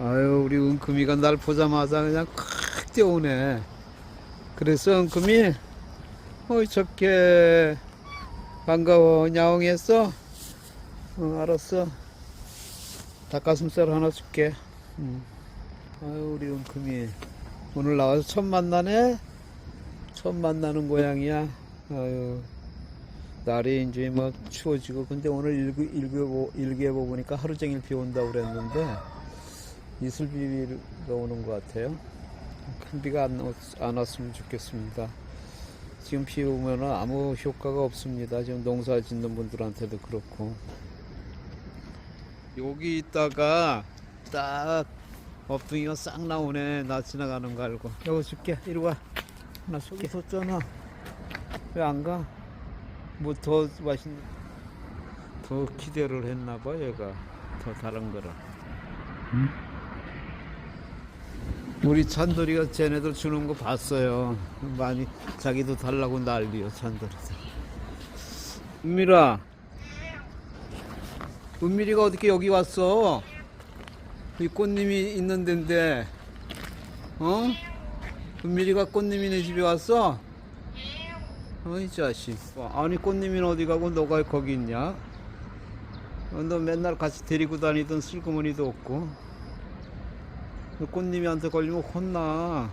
아유 우리 은금이가 날 보자마자 그냥 콱 뛰어오네 그래서 은금이 어이 좋게 반가워 야옹했어? 어 알았어 닭가슴살 하나 줄게 응. 아유 우리 은금이 오늘 나와서 처음 만나네 처음 만나는 고양이야 아유 날이 이제 뭐 추워지고 근데 오늘 일기, 일기예보, 일기예보 보니까 하루 종일 비 온다고 그랬는데 이슬비가 오는 것 같아요. 큰 비가 안, 왔- 안 왔으면 좋겠습니다. 지금 비 오면 아무 효과가 없습니다. 지금 농사 짓는 분들한테도 그렇고. 여기 있다가 딱 업둥이가 싹 나오네. 나 지나가는 거 알고. 여기 줄게. 이리 와. 나 속에 섰잖아. 왜 안 가? 뭐 더 맛있는, 더 기대를 했나 봐, 얘가. 더 다른 거를. 우리 찬돌이가 쟤네들 주는 거 봤어요. 많이 자기도 달라고 난리요 찬돌이도. 은밀아, 은밀이가 어떻게 여기 왔어? 이 꽃님이 있는 데인데, 어? 은밀이가 꽃님이네 집에 왔어? 어이 자식. 아니 꽃님이는 어디 가고 너가 거기 있냐? 어, 너 맨날 같이 데리고 다니던 슬그머니도 없고. 그 꽃님이한테 걸리면 혼나.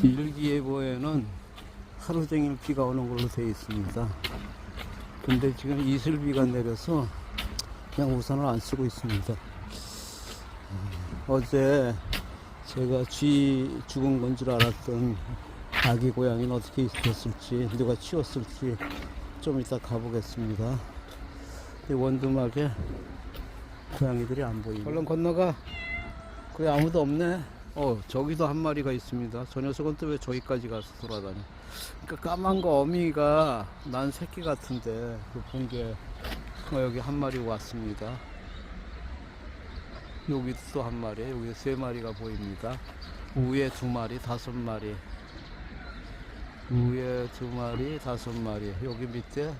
일기예보에는 하루 종일 비가 오는 걸로 되어 있습니다. 근데 지금 이슬비가 내려서 그냥 우산을 안 쓰고 있습니다. 어제 제가 쥐 죽은 건 줄 알았던 아기 고양이는 어떻게 있었을지 누가 치웠을지 좀 이따 가보겠습니다. 이 원두막에 고양이들이 안 보이네. 얼른 건너가. 거기 아무도 없네. 어 저기도 한 마리가 있습니다. 저 녀석은 또 왜 저기까지 가서 돌아다니? 그러니까 까만 거 어미가 난 새끼 같은데 그 본게 어, 여기 한 마리 왔습니다. 여기 또 한 마리, 여기 세 마리가 보입니다. 위에 두 마리, 다섯 마리. 위에 두 마리, 다섯 마리. 여기 밑에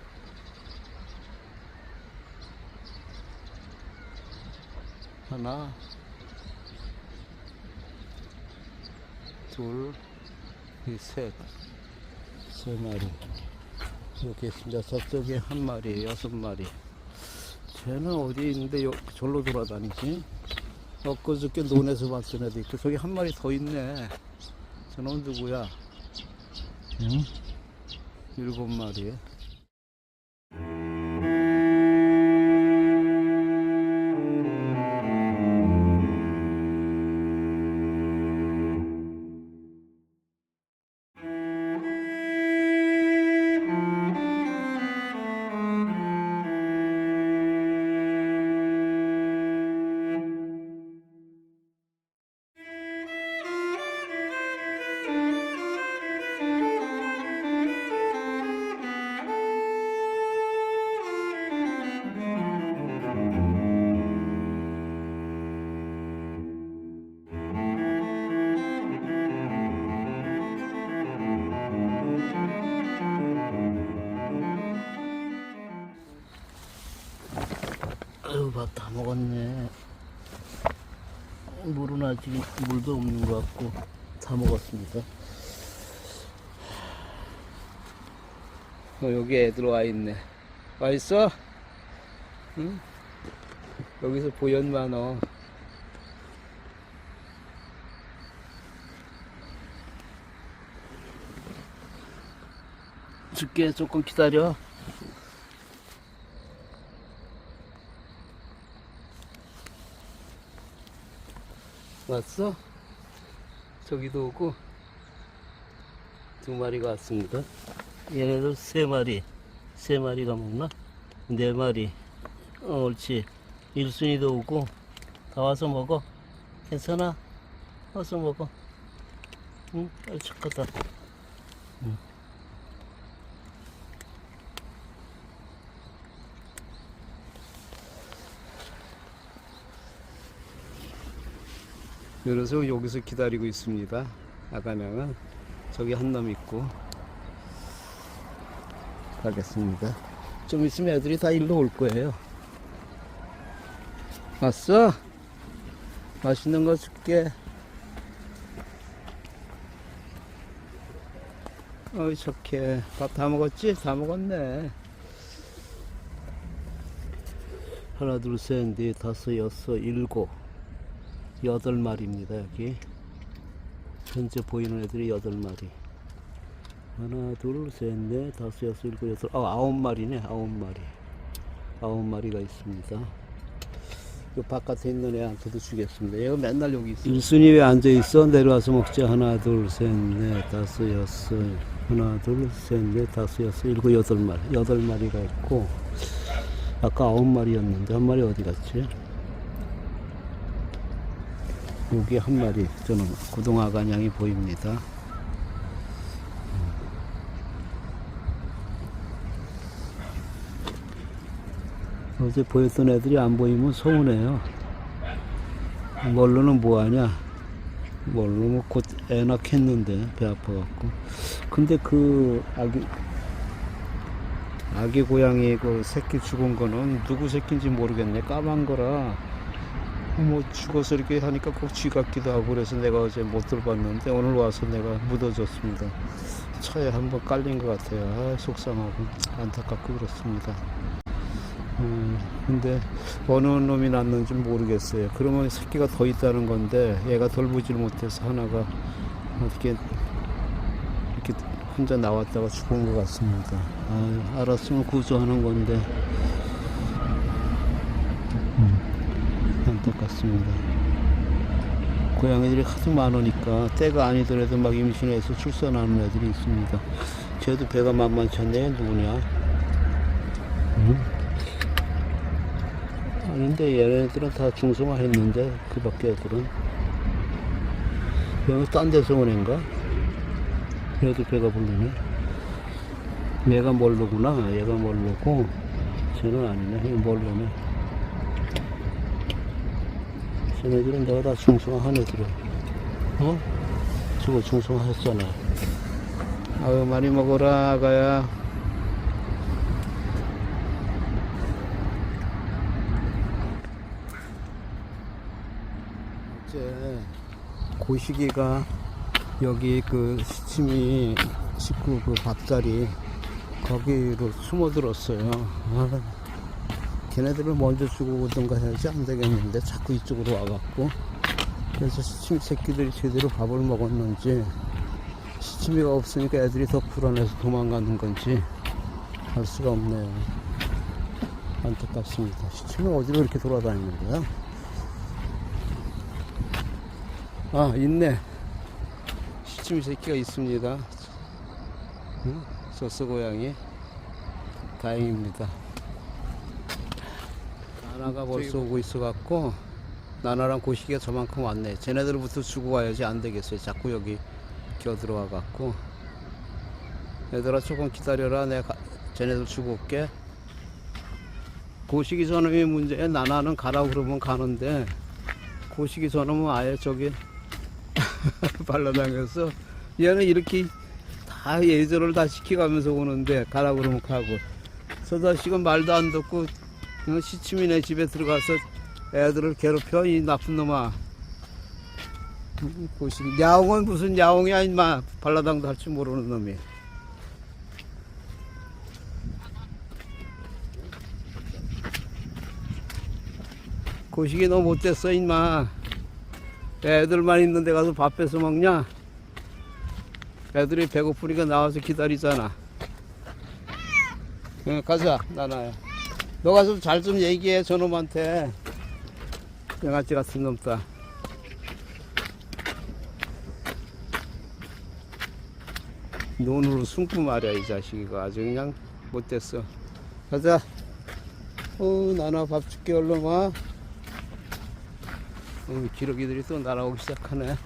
하나, 둘, 이 셋, 세 마리. 이렇게 있습니다. 저쪽에 한 마리, 여섯 마리. 쟤는 어디 있는데 요, 절로 돌아다니지? 엊그저께 논에서 봤던 애도 있고 저기 한 마리 더 있네 저놈 누구야? 응? 일곱 마리 물도 없는 것 같고 다 먹었습니다. 어, 여기 애들 와 있네. 와 있어? 응? 여기서 보연 많어. 줄게. 조금 기다려 왔어? 저기도 오고 두 마리가 왔습니다. 얘네들 세 마리, 세 마리가 먹나? 네 마리. 어, 옳지. 일순이도 오고 다 와서 먹어. 괜찮아? 와서 먹어. 응, 아이 착하다. 응. 그래서 여기서 기다리고 있습니다. 아가냥은 저기 한놈 있고 가겠습니다. 좀 있으면 애들이 다 일로 올 거예요. 왔어? 맛있는 거 줄게. 어이 좋게 밥 다 먹었지? 다 먹었네. 하나 둘셋넷 다섯 여섯 일곱 여덟 마리입니다 여기. 현재 보이는 애들이 여덟 마리. 하나 둘셋넷 다섯 여섯 일곱 여덟 아 아홉 마리네 아홉 마리. 아홉 마리가 있습니다. 요 바깥에 있는 애한테도 주겠습니다. 얘가 맨날 여기 있어 일순이 왜 앉아있어. 내려와서 먹자. 하나 둘셋넷 다섯 여섯. 하나 둘셋넷 다섯 여섯 일곱 여덟 마리. 여덟 마리가 있고 아까 아홉 마리였는데 한 마리 어디 갔지? 여기 한 마리 저는 고동아간양이 보입니다. 어제 보였던 애들이 안 보이면 서운해요. 뭘로는 뭐하냐? 뭘로 뭐곧 애 낳겠는데 배 아파갖고. 근데 그 아기 아기 고양이 그 새끼 죽은 거는 누구 새끼인지 모르겠네. 까만 거라. 뭐 죽어서 이렇게 하니까 꼭 쥐 같기도 하고 그래서 내가 어제 못 들어봤는데 오늘 와서 내가 묻어줬습니다. 차에 한번 깔린 것 같아요. 아, 속상하고 안타깝고 그렇습니다. 음, 근데 어느 놈이 났는지 모르겠어요. 그러면 새끼가 더 있다는 건데 얘가 돌보질 못해서 하나가 어떻게 이렇게 혼자 나왔다가 죽은 것 같습니다. 아, 알았으면 구조하는 건데 음, 안타깝습니다. 고양이들이 하도 많으니까 때가 아니더라도 막 임신해서 출산하는 애들이 있습니다. 쟤도 배가 만만치 않네. 누구냐? 음? 아닌데 얘네들은 다 중성화했는데 그 밖에 애들은 여기 딴 데서 온 애인가? 얘도 배가 부르네 얘가 멀로구나 얘가 멀로고 쟤는 아니네 얘 멀로네 쟤네들은 내가 다 중성화한 애들이야 어? 저거 중성화했잖아 아유 많이 먹어라 아가야 어제 고시기가 여기 그 시침이 식구 그 밥자리 거기로 숨어들었어요. 아, 걔네들을 먼저 주고 오던가 해야지 안 되겠는데 자꾸 이쪽으로 와갖고 그래서 시침 새끼들이 제대로 밥을 먹었는지 시침이가 없으니까 애들이 더 불안해서 도망가는 건지 알 수가 없네요. 안타깝습니다. 시침이 어디로 이렇게 돌아다니는 거야? 아 있네 시침 새끼가 있습니다 응? 저스 고양이 다행입니다 나나가 벌써 오고 있어 갖고 나나랑 고시기가 저만큼 왔네. 쟤네들부터 주고 가야지 안 되겠어요. 자꾸 여기 겨 들어와 갖고. 얘들아 조금 기다려라. 내가 가- 쟤네들 주고 올게. 고시기 저놈이 문제야. 나나는 가라고 그러면 가는데 고시기 저놈은 아예 저기 발라당겨서 얘는 이렇게 다 예절을 다 시켜가면서 오는데 가라 그러면 가고. 저 자식은 말도 안 듣고 어, 시치미네 집에 들어가서 애들을 괴롭혀 이 나쁜 놈아 음, 고시 야옹은 무슨 야옹이야 임마 발라당도 할 줄 모르는 놈이 고식이 너 못됐어 임마 애들만 있는데 가서 밥 뺏어 먹냐? 애들이 배고프니까 나와서 기다리잖아. 응, 가자, 나나야. 너 가서 잘좀 얘기해, 저놈한테. 양아치 같은 놈다. 눈으로 숨고 말이야, 이 자식이가. 아주 그냥 못됐어. 가자. 어, 나나 밥 줄게, 얼른 와. 음, 기러기들이 또 날아오기 시작하네.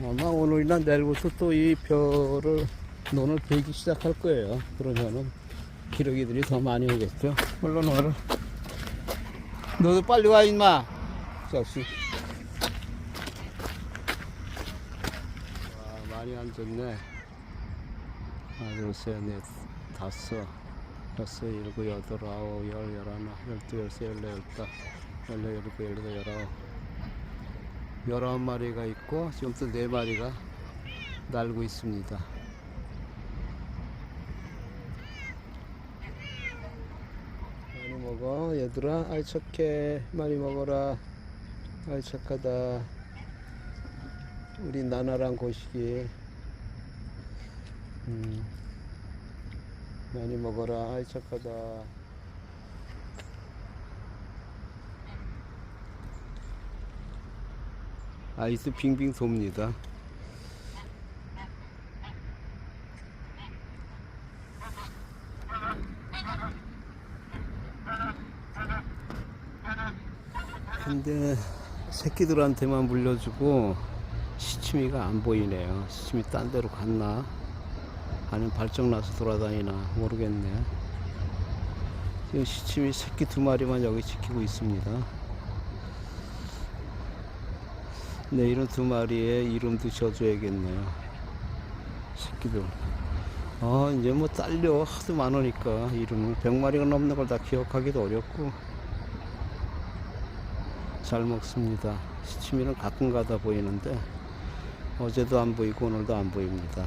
아마 오늘이나 내일부터 또이 벼를 논을 베기 시작할 거예요. 그러면은 기러기들이 더 많이 오겠죠. 물론 와라. 너도 빨리 와 임마 자식 와 많이 앉았네 하나 둘셋넷 다섯 여섯 일곱 여덟 아홉 열 열하나 열두 열세 열네 열다 열네 열일곱 열여덟 열아홉 열아홉 마리가 있고 지금 또 네 마리가 날고 있습니다 많이 먹어. 얘들아 아이 착해 많이 먹어라. 아이 착하다. 우리 나나랑 고식이. 음, 많이 먹어라. 아이 착하다. 아이스 빙빙 돕니다 근데 새끼들한테만 물려주고 시치미가 안 보이네요. 시치미 딴 데로 갔나? 아니면 발정 나서 돌아다니나 모르겠네. 지금 시치미 새끼 두 마리만 여기 지키고 있습니다. 내일은 두 마리의 이름도 지어줘야겠네요. 새끼들. 아, 이제 뭐 딸려. 하도 많으니까 이름은 100마리가 넘는 걸 다 기억하기도 어렵고. 잘 먹습니다. 시치미는 가끔 가다 보이는데 어제도 안 보이고 오늘도 안 보입니다.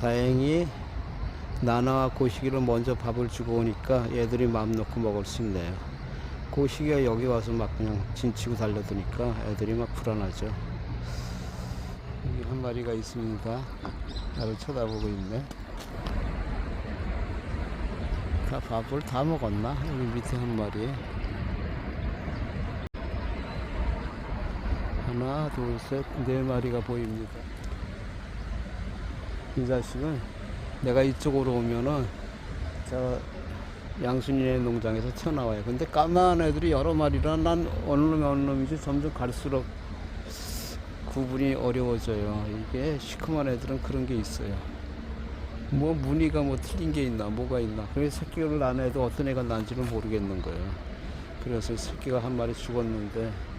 다행히 나나와 고시기를 먼저 밥을 주고 오니까 애들이 마음 놓고 먹을 수 있네요. 고시기가 여기 와서 막 그냥 진치고 달려드니까 애들이 막 불안하죠. 여기 한 마리가 있습니다. 나를 쳐다보고 있네. 다 밥을 다 먹었나? 여기 밑에 한 마리. 하나, 둘, 셋, 네 마리가 보입니다. 이 자식은 내가 이쪽으로 오면은 저 양순이네 농장에서 튀어나와요. 근데 까만 애들이 여러 마리라 난 어느 놈이 어느 놈인지 점점 갈수록 구분이 어려워져요. 이게 시커먼 애들은 그런 게 있어요. 뭐 무늬가 뭐 틀린 게 있나 뭐가 있나 그래서 새끼를 낳은 애도 어떤 애가 난지를 모르겠는 거예요. 그래서 새끼가 한 마리 죽었는데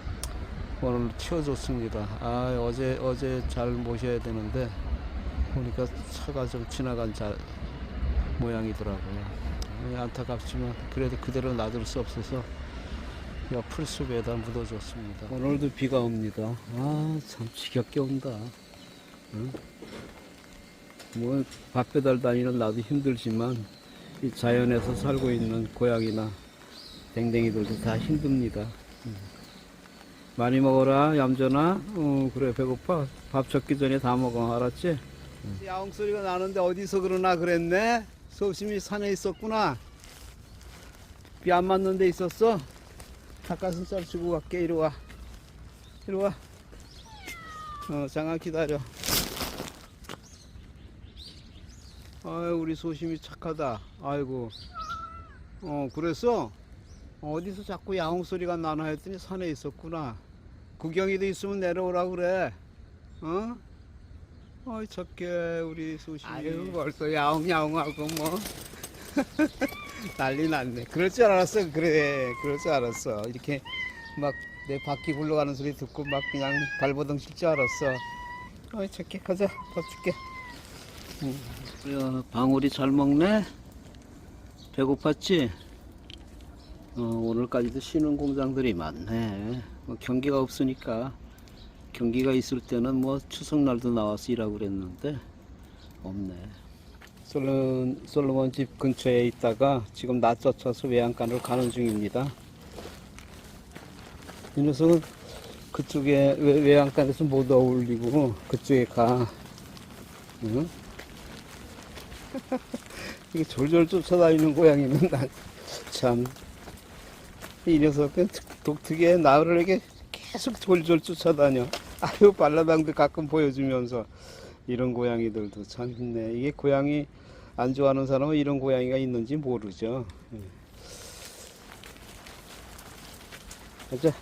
오늘 튀어줬습니다. 아 어제 어제 잘 모셔야 되는데 보니까 차가 좀 지나간 자, 모양이더라고요. 예, 안타깝지만 그래도 그대로 놔둘 수 없어서 야 풀숲에다 묻어줬습니다. 오늘도 비가 옵니다. 아 참 지겹게 온다. 응? 뭐밥 배달 다니는 나도 힘들지만 이 자연에서 살고 있는 고양이나 댕댕이들도 다 힘듭니다. 많이 먹어라 얌전아. 어 그래 배고파. 밥 적기 전에 다 먹어. 알았지? 야옹 소리가 나는데 어디서 그러나 그랬네? 소심이 산에 있었구나. 비 안 맞는 데 있었어? 닭가슴살 주고 갈게. 이리 와. 이리 와 어 잠깐 기다려. 아유 우리 소심이 착하다. 아이고. 어 그랬어? 어디서 자꾸 야옹 소리가 나나 했더니 산에 있었구나. 구경이도 있으면 내려오라 그래. 어? 어이 착해 우리 소심이. 아유 벌써 야옹야옹하고 뭐 난리 났네. 그럴 줄 알았어. 그래 그럴 줄 알았어. 이렇게 막 내 바퀴 굴러가는 소리 듣고 막 그냥 발버둥 칠 줄 알았어. 어이 착해 가자 밥 줄게. 응. 야 방울이 잘 먹네. 배고팠지? 어, 오늘까지도 쉬는 공장들이 많네. 뭐 경기가 없으니까 경기가 있을 때는 뭐 추석날도 나와서 일하고 그랬는데 없네. 솔로몬, 솔로몬 집 근처에 있다가 지금 낮 젖혀서 외양간으로 가는 중입니다. 이 녀석은 그쪽에 외, 외양간에서 못 어울리고 그쪽에 가. 응? 이게 졸졸 쫓아다니는 고양이는 난 참 이 녀석은 특- 독특해. 나를 이렇게 계속 졸졸 쫓아다녀. 아유 발라당도 가끔 보여주면서 이런 고양이들도 참 있네. 이게 고양이 안 좋아하는 사람은 이런 고양이가 있는지 모르죠. 예. 가자.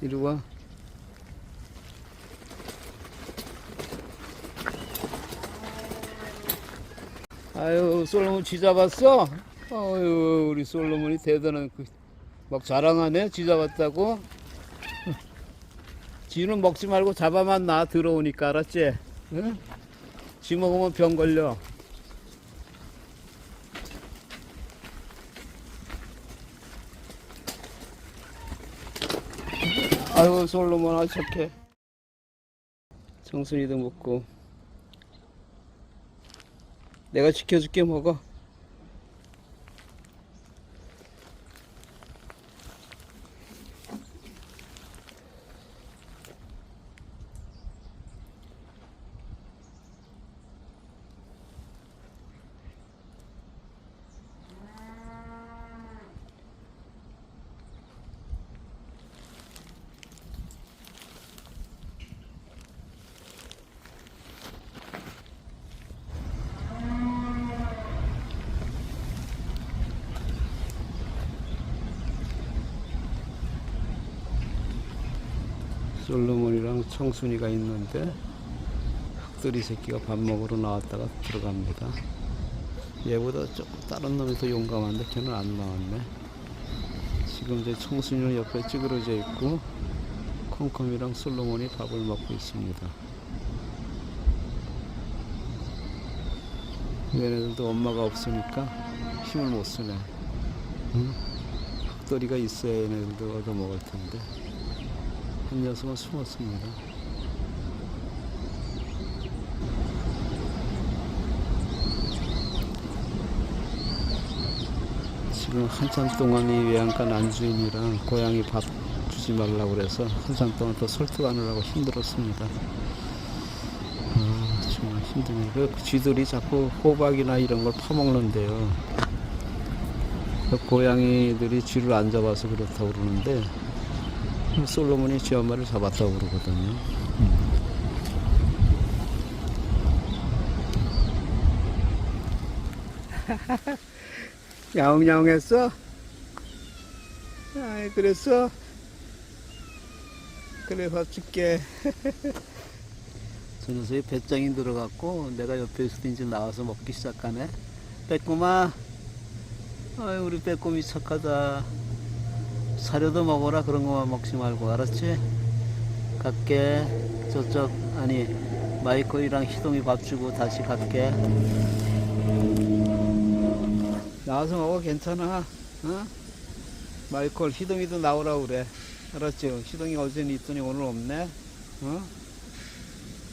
이리 와 아유 솔로몬 쥐 잡았어? 아유 우리 솔로몬이 대단한 그, 막 자랑하네 쥐 잡았다고 쥐는 먹지 말고 잡아만 나 들어오니까 알았지? 응? 쥐 먹으면 병 걸려 아유 솔로몬 아 착해 정순이도 먹고 내가 지켜줄게 먹어 솔로몬이랑 청순이가 있는데 흑돌이 새끼가 밥 먹으러 나왔다가 들어갑니다. 얘보다 조금 다른 놈이 더 용감한데 걔는 안 나왔네. 지금 이제 청순이는 옆에 찌그러져 있고 콩콩이랑 솔로몬이 밥을 먹고 있습니다. 얘네들도 엄마가 없으니까 힘을 못 쓰네. 응? 흑돌이가 있어야 얘네들도 얻어 먹을 텐데. 한 녀석은 숨었습니다. 지금 한참 동안 이 외양간 안주인이랑 고양이 밥 주지 말라고 그래서 한참 동안 더 설득하느라고 힘들었습니다. 아, 정말 힘드네요. 그 쥐들이 자꾸 호박이나 이런 걸 파먹는데요. 그 고양이들이 쥐를 안 잡아서 그렇다고 그러는데 솔로몬이 쥐한 마리를 잡았다고 그러거든요. 야옹야옹했어? 아이 그랬어? 그래 밥 줄게 저 녀석이 배짱이 들어갔고 내가 옆에 있을 때 이제 나와서 먹기 시작하네 빼꼼아 아이 우리 빼꼼이 착하다 사료도 먹어라 그런 것만 먹지 말고 알았지? 갈게 저쪽 아니 마이콜이랑 희동이 밥 주고 다시 갈게 나와서 먹어 괜찮아 어? 마이콜 희동이도 나오라 그래 알았지? 희동이 어제는 있더니 오늘 없네 어?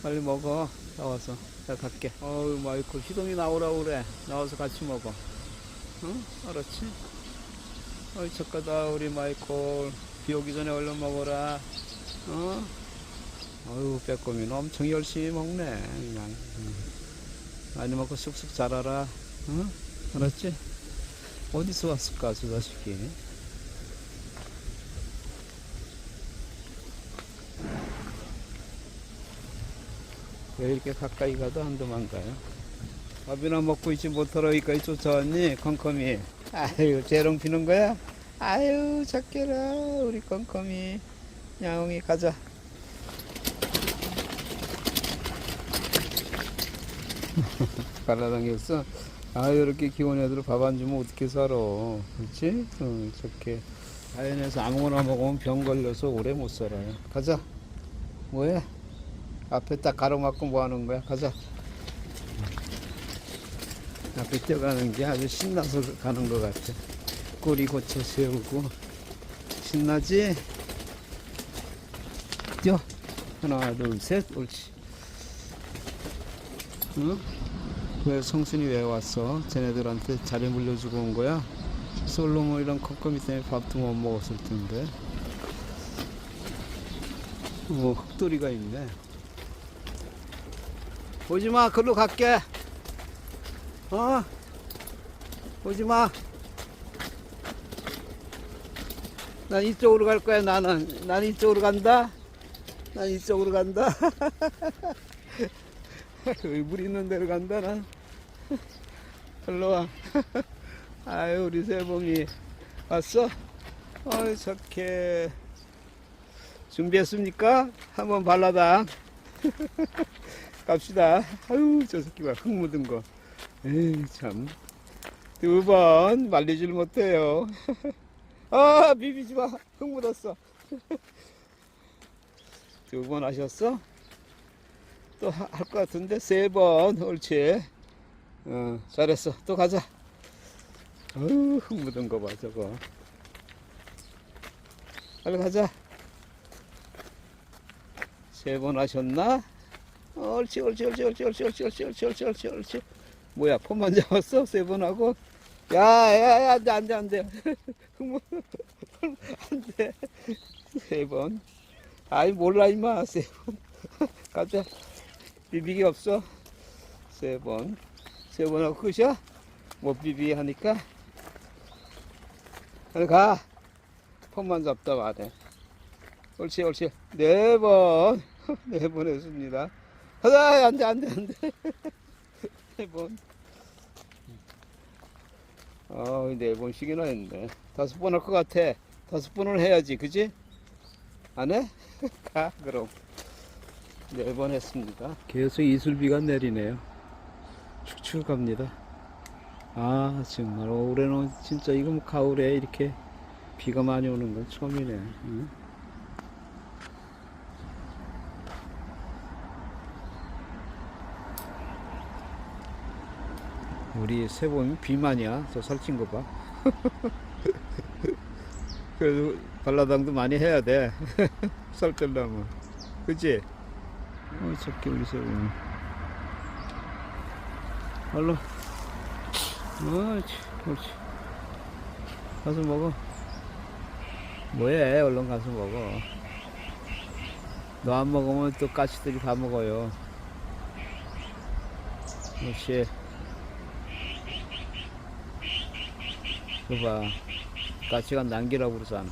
빨리 먹어 나와서 자 갈게 어우 마이콜 희동이 나오라 그래 나와서 같이 먹어 어? 알았지? 어이 착하다 우리 마이콜 비 오기 전에 얼른 먹어라 어? 어유 빼꼼이는 엄청 열심히 먹네 그냥 응. 많이 먹고 쑥쑥 자라라 어? 알았지? 어디서 왔을까 저 자식이 왜 이렇게 가까이 가도 안 도망가요? 밥이나 먹고 있지 못하러 여기까지 쫓아왔니 컴컴이 아유 재롱 피는 거야? 아유 작게라 우리 컴컴이. 야옹이 가자. 갈라당겼어? 아 이렇게 귀여운 애들 밥 안 주면 어떻게 살아? 그렇지? 응 좋게. 자연에서 아무거나 먹으면 병 걸려서 오래 못 살아요. 가자. 뭐해? 앞에 딱 가로막고 뭐 하는 거야? 가자 앞에 뛰어가는 게 아주 신나서 가는 것 같아. 꼬리 고쳐 세우고 신나지? 뛰어 하나 둘 셋 옳지. 응? 왜 성순이 왜 왔어? 쟤네들한테 자리 물려주고 온 거야? 솔로몬이랑 컵커미 때문에 밥도 못 먹었을 텐데. 뭐 흑돌이가 있네. 오지 마, 글로 갈게. 어? 오지 마. 난 이쪽으로 갈 거야, 나는. 난 이쪽으로 간다. 난 이쪽으로 간다. 물 있는 데로 간다, 난. 일로 와. 아유, 우리 새봉이 왔어? 어이, 착해. 준비했습니까? 한번 발라다. 갑시다. 아유, 저 새끼 봐. 흙 묻은 거. 에이, 참. 두 번 말리질 못해요. 아, 비비지 마. 흙 묻었어. 두 번 하셨어? 또 할 것 같은데 세 번. 옳지. 어, 잘했어. 또 가자. 어휴, 흙 묻은 거 봐, 저거. 빨리 가자. 세 번 하셨나? 옳지, 옳지, 옳지, 옳지, 옳지, 옳지, 옳지, 옳지, 옳지, 옳지. 뭐야, 폰만 잡았어? 세번 하고? 야, 야, 야, 안 돼, 안 돼, 안 돼. 흙안 돼. 세 번. 아이, 몰라, 임마. 세 번. 가자. 비비기 없어. 세 번. 세번 하고 끝이야? 못 비비기 하니까. 빨리 가. 폰만 잡다 와네. 옳지, 옳지. 네 번. 네번 했습니다. 가자, 안 돼, 안 돼, 안 돼. 네 번. 아, 네 번씩이나 했네. 다섯 번 할 것 같아. 다섯 번을 해야지, 그지? 안 해? 가, 그럼. 네 번 했습니다. 계속 이슬비가 내리네요. 축축 갑니다. 아, 정말 올해는 진짜 뭐 가을에 이렇게 비가 많이 오는 건 처음이네. 응? 우리 새봄이 비만이야. 저 살찐 거 봐. 그래도 발라당도 많이 해야 돼. 살 떼려면. 그치? 어, 저기 우리 새봄. 얼른. 옳지, 옳지. 가서 먹어. 뭐해, 얼른 가서 먹어. 너 안 먹으면 또 까치들이 다 먹어요. 그렇지. 그거 봐. 까치가 남기라고 그러잖아.